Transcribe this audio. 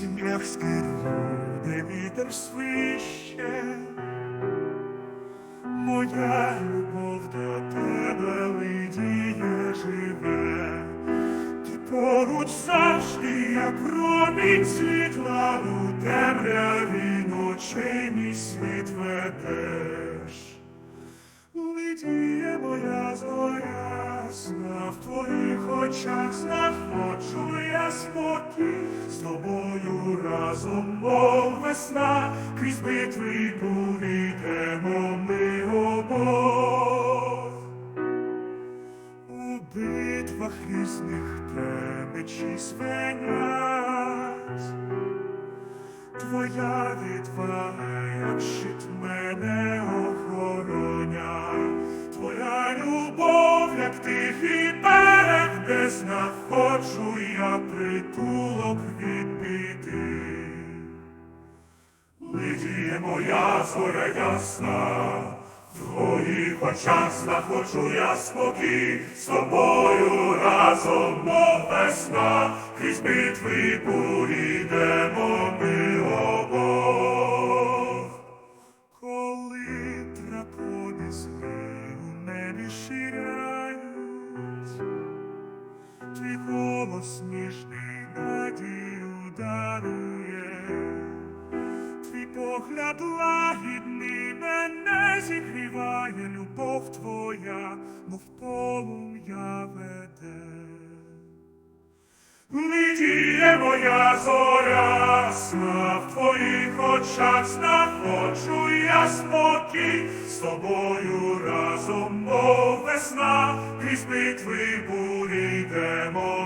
сім'ях скидує, де вітер свище. Моя любов до тебе лидіє живе, ти поруч завжди, як промінь світла у темряві ночей мій світ ведеш. Лидіє моя зоря, ясна в твоїх очах знаходжу я спокій з тобою разом, мов весна, крізь битви йдемо ми обох. У битвах різних те мечі звенять, Твоя відвага, як щит мене охороняє, Твоя любов, як тихий берег, де знаходжу я притулок від біди. Лидіє моя зоря ясна, в твоїх очах знаходжу я спокій, з тобою разом, мов весна, крізь битви бурі йдемо ми обох. Коли дракони зли у небі ширяють, твій голос ніжний надію погляд лагідний мене зігріває, любов твоя, мов полум'я веде. Лидіє моя зоря, ясна, в твоїх очах знаходжу я спокій, з тобою разом, мов весна, крізь битви бурі йдемо.